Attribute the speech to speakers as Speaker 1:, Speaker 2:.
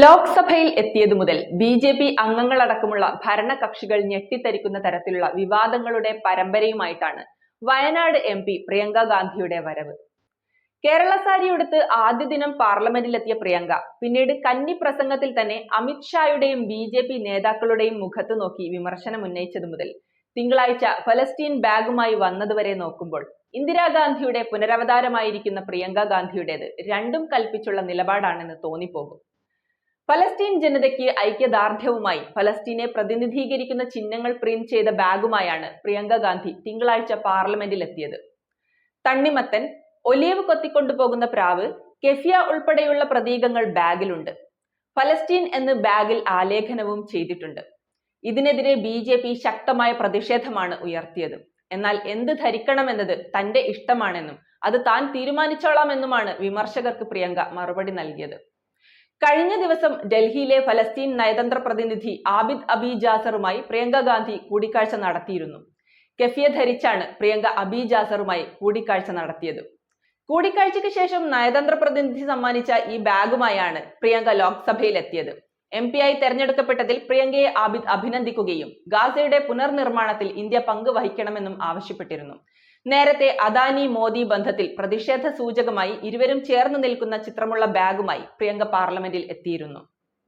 Speaker 1: ലോക്സഭയിൽ എത്തിയതു മുതൽ ബി ജെ പി അംഗങ്ങളടക്കമുള്ള ഭരണകക്ഷികൾ ഞെട്ടിത്തരിക്കുന്ന തരത്തിലുള്ള വിവാദങ്ങളുടെ പരമ്പരയുമായിട്ടാണ് വയനാട് എം പി പ്രിയങ്ക ഗാന്ധിയുടെ വരവ്. കേരള സാരിയുടുത്ത് ആദ്യ ദിനം പാർലമെന്റിലെത്തിയ പ്രിയങ്ക പിന്നീട് കന്നി പ്രസംഗത്തിൽ തന്നെ അമിത്ഷായുടെയും ബി ജെ പി നേതാക്കളുടെയും മുഖത്ത് നോക്കി വിമർശനം ഉന്നയിച്ചതു മുതൽ തിങ്കളാഴ്ച ഫലസ്തീൻ ബാഗുമായി വന്നതുവരെ നോക്കുമ്പോൾ ഇന്ദിരാഗാന്ധിയുടെ പുനരവതാരമായിരിക്കുന്ന പ്രിയങ്ക ഗാന്ധിയുടേത് രണ്ടും കൽപ്പിച്ചുള്ള നിലപാടാണെന്ന് തോന്നിപ്പോകും. ഫലസ്തീൻ ജനതയ്ക്ക് ഐക്യദാർഢ്യവുമായി ഫലസ്തീനെ പ്രതിനിധീകരിക്കുന്ന ചിഹ്നങ്ങൾ പ്രിന്റ് ചെയ്ത ബാഗുമായാണ് പ്രിയങ്ക ഗാന്ധി തിങ്കളാഴ്ച പാർലമെന്റിൽ എത്തിയത് തണ്ണിമത്തൻ ഒലിവ് കൊത്തിക്കൊണ്ടുപോകുന്ന പ്രാവ് കെഫിയ ഉൾപ്പെടെയുള്ള പ്രതീകങ്ങൾ ബാഗിലുണ്ട്. ഫലസ്തീൻ എന്ന് ബാഗിൽ ആലേഖനവും ചെയ്തിട്ടുണ്ട്. ഇതിനെതിരെ ബി ജെ പി ശക്തമായ പ്രതിഷേധമാണ് ഉയർത്തിയത്. എന്നാൽ എന്ത് ധരിക്കണമെന്നത് തന്റെ ഇഷ്ടമാണെന്നും അത് താൻ തീരുമാനിച്ചോളാമെന്നുമാണ് വിമർശകർക്ക് പ്രിയങ്ക മറുപടി നൽകിയത്. കഴിഞ്ഞ ദിവസം ഡൽഹിയിലെ ഫലസ്തീൻ നയതന്ത്ര പ്രതിനിധി ആബിദ് അബി ജാസറുമായി പ്രിയങ്ക ഗാന്ധി കൂടിക്കാഴ്ച നടത്തിയിരുന്നു. കെഫിയ ധരിച്ചാണ് പ്രിയങ്ക അബി ജാസറുമായി കൂടിക്കാഴ്ച നടത്തിയത്. കൂടിക്കാഴ്ചയ്ക്ക് ശേഷം നയതന്ത്ര പ്രതിനിധി സമ്മാനിച്ച ഈ ബാഗുമായാണ് പ്രിയങ്ക ലോക്സഭയിൽ എത്തിയത് എം പി ആയി തെരഞ്ഞെടുക്കപ്പെട്ടതിൽ പ്രിയങ്കയെ ആബിദ് അഭിനന്ദിക്കുകയും ഗാസയുടെ പുനർനിർമ്മാണത്തിൽ ഇന്ത്യ പങ്ക് വഹിക്കണമെന്നും ആവശ്യപ്പെട്ടിരുന്നു. നേരത്തെ അദാനി മോദി ബന്ധത്തിൽ പ്രതിഷേധ സൂചകമായി ഇരുവരും ചേർന്ന് നിൽക്കുന്ന ചിത്രമുള്ള ബാഗുമായി പ്രിയങ്ക പാർലമെന്റിൽ എത്തിയിരുന്നു